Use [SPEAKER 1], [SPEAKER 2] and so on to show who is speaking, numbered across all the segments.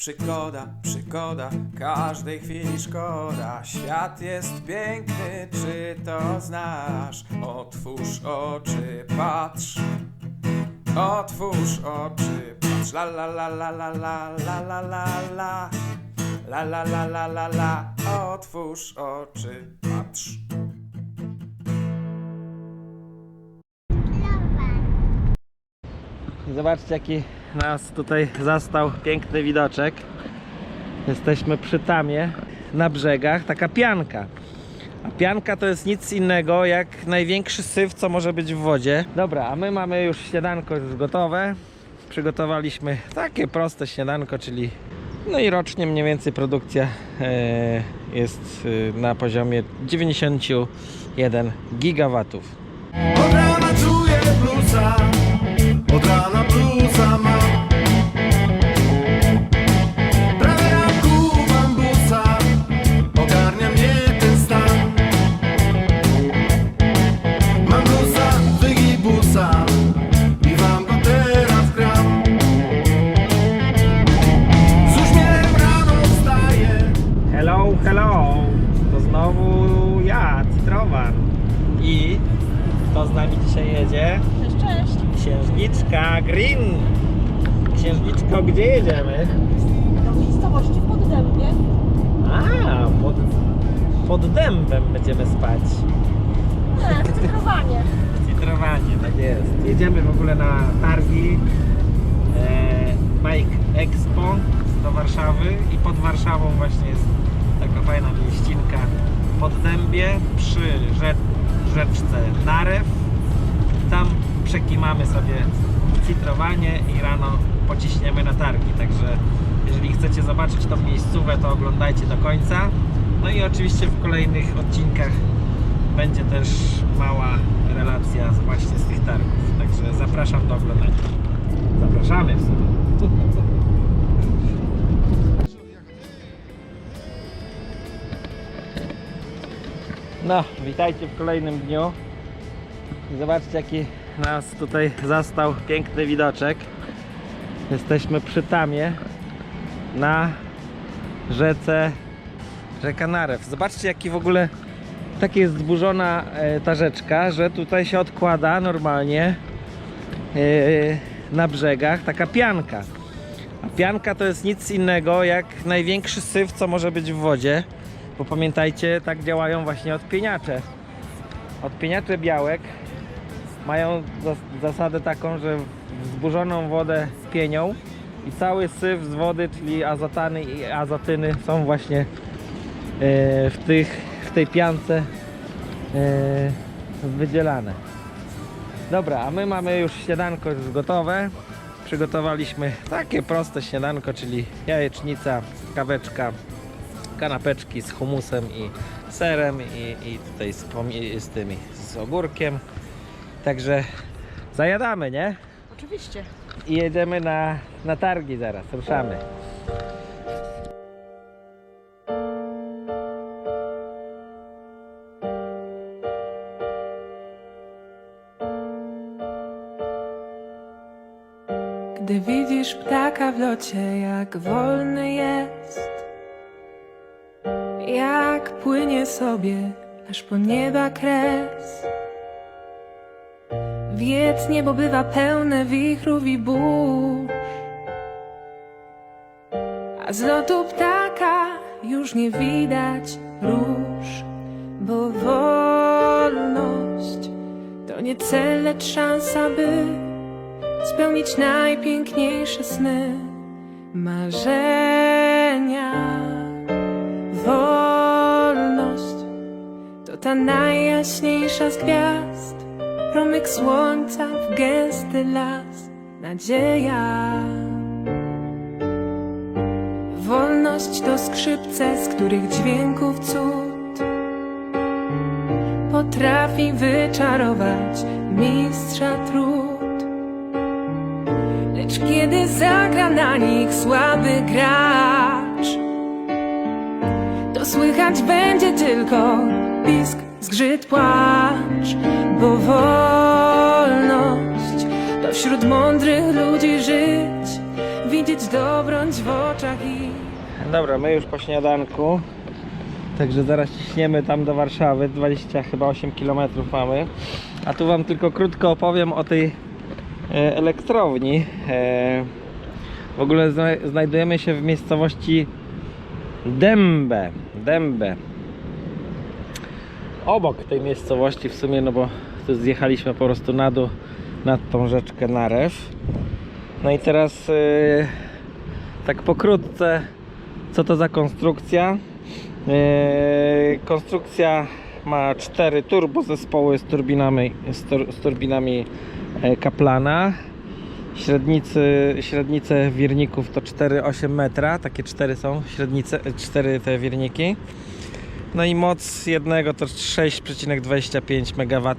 [SPEAKER 1] Przygoda, przygoda, każdej chwili szkoda. Świat jest piękny, czy to znasz? Otwórz oczy, patrz. Otwórz oczy, patrz. La la la la la la la la la la. La la la la la la. Otwórz oczy, patrz.
[SPEAKER 2] Zobaczcie jaki nas tutaj zastał piękny widoczek. Jesteśmy przy tamie na brzegach, taka pianka. A pianka to jest nic innego jak największy syf, co może być w wodzie. Dobra, a my mamy już śniadanko już gotowe. Przygotowaliśmy takie proste śniadanko, czyli no i rocznie mniej więcej produkcja e, jest e, na poziomie 91 gigawatów.
[SPEAKER 3] Od rana czuję
[SPEAKER 2] Księżniczka Green. Księżniczko, gdzie jedziemy?
[SPEAKER 4] Do miejscowości w Poddębie.
[SPEAKER 2] A, pod, pod dębem będziemy spać.
[SPEAKER 4] Nie, cyfrowanie.
[SPEAKER 2] W Citrowanie, tak jest. Jedziemy w ogóle na targi e, Bike Expo do Warszawy i pod Warszawą właśnie jest taka fajna mieścinka pod Dębie przy rzecz, rzeczce Narew. Tam przekimamy sobie Citrowanie i rano pociśniemy na targi, także jeżeli chcecie zobaczyć tą miejscówę, to oglądajcie do końca. No i oczywiście w kolejnych odcinkach będzie też mała relacja właśnie z tych targów. Także zapraszam do oglądania. Zapraszamy w sumie. No, witajcie w kolejnym dniu. Zobaczcie jaki nas tutaj zastał piękny widoczek. Jesteśmy przy Tamie na rzece rzeka Narew. Zobaczcie jaki w ogóle tak jest zburzona e, ta rzeczka, że tutaj się odkłada normalnie e, na brzegach taka pianka. A pianka to jest nic innego jak największy syf, co może być w wodzie. Bo pamiętajcie, tak działają właśnie odpieniacze. Odpieniacze białek mają zas- zasadę taką, że w zburzoną wodę pienią i cały syf z wody, czyli azotany i azotyny są właśnie e, w, tych, w tej piance e, wydzielane. Dobra, a my mamy już śniadanko już gotowe. Przygotowaliśmy takie proste śniadanko, czyli jajecznica, kaweczka, kanapeczki z humusem i serem i, i tutaj z, z tymi, z ogórkiem. Także zajadamy, nie?
[SPEAKER 4] Oczywiście.
[SPEAKER 2] I jedziemy na, na targi zaraz, ruszamy.
[SPEAKER 5] Gdy widzisz ptaka w locie, jak wolny jest, jak płynie sobie aż po nieba kres. Wiedz, niebo bywa pełne wichrów i burz, a z lotu ptaka już nie widać róż, bo wolność to nie cel, lecz szansa, by spełnić najpiękniejsze sny, marzenia. Wolność to ta najjaśniejsza z gwiazd, promyk słońca w gęsty las, nadzieja. Wolność to skrzypce, z których dźwięków cud potrafi wyczarować mistrza trud. Lecz kiedy zagra na nich słaby gracz, to słychać będzie tylko pisk, zgrzyt, płacz, bo wolność to wśród mądrych ludzi żyć, widzieć dobroć w oczach i
[SPEAKER 2] Dobra, my już po śniadanku. Także zaraz ciśniemy tam do Warszawy. 20 chyba 8 km mamy. A tu wam tylko krótko opowiem o tej e, elektrowni. E, w ogóle zna znajdujemy się w miejscowości Dębę. Dębę. Obok tej miejscowości w sumie, no bo tu zjechaliśmy po prostu na dół nad tą rzeczkę Narew. No i teraz e, tak pokrótce co to za konstrukcja? Eee, konstrukcja ma cztery turbozespoły z turbinami, z, tur, z turbinami e, Kaplana. Średnicy, średnice wirników to 4,8 metra. Takie cztery są średnice, cztery te wirniki. No i moc jednego to 6,25 MW.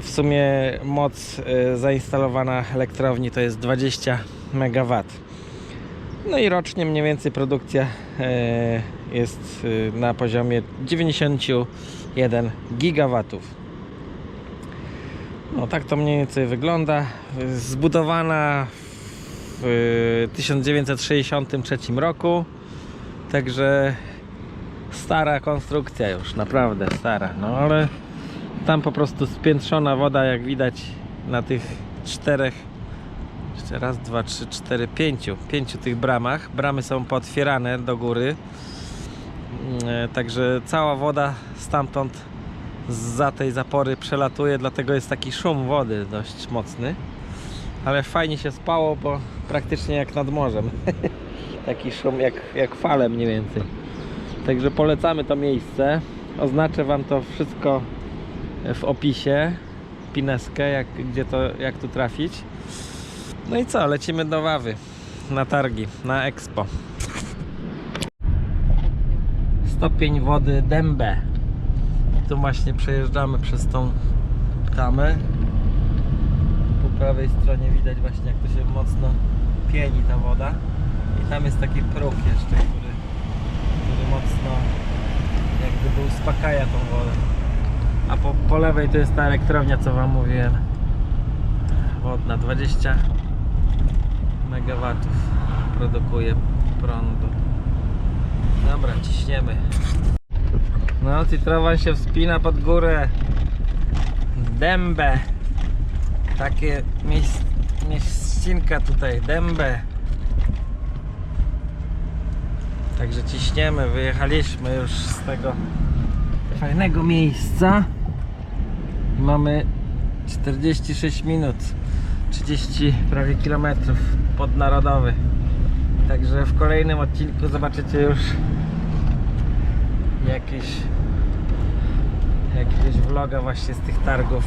[SPEAKER 2] W sumie moc e, zainstalowana elektrowni to jest 20 MW. No i rocznie mniej więcej produkcja e, jest e, na poziomie 91 gigawatów. No tak to mniej więcej wygląda. Zbudowana w e, 1963 roku. Także stara konstrukcja już, naprawdę stara. No ale tam po prostu spiętrzona woda, jak widać na tych czterech jeszcze raz, dwa, trzy, cztery, pięciu. Pięciu tych bramach. Bramy są pootwierane do góry. Mm, e, Także cała woda stamtąd za tej zapory przelatuje, dlatego jest taki szum wody dość mocny. Ale fajnie się spało, bo praktycznie jak nad morzem. taki szum jak, jak fale mniej więcej. Także polecamy to miejsce. Oznaczę Wam to wszystko w opisie. Pineskę, jak, gdzie to, jak tu trafić. No i co, lecimy do Wawy na targi, na Expo. Stopień wody Dębę. Tu właśnie przejeżdżamy przez tą tamę. Po prawej stronie widać właśnie jak to się mocno pieni ta woda. I tam jest taki próg jeszcze, mocno jakby by uspokaja tą wodę. A po, po lewej to jest ta elektrownia, co Wam mówiłem. Wodna 20 megawatów produkuje prądu. Dobra, ciśniemy. No, Citrowan się wspina pod górę. Dębę. Takie miejsc, mieścinka tutaj, dębę. Także ciśniemy, wyjechaliśmy już z tego fajnego miejsca. Mamy 46 minut. 30 prawie kilometrów podnarodowy. Także w kolejnym odcinku zobaczycie już jakieś jakiegoś vloga właśnie z tych targów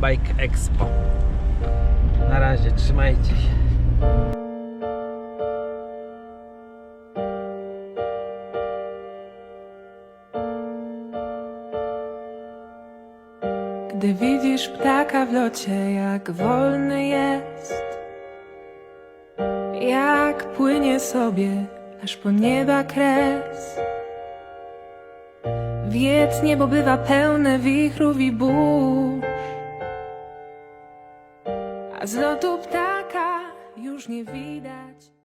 [SPEAKER 2] Bike Expo. Na razie, trzymajcie się.
[SPEAKER 5] Widzisz ptaka w locie, jak wolny jest, jak płynie sobie aż po nieba kres. Wiedz, niebo bywa pełne wichrów i burz, a z lotu ptaka już nie widać.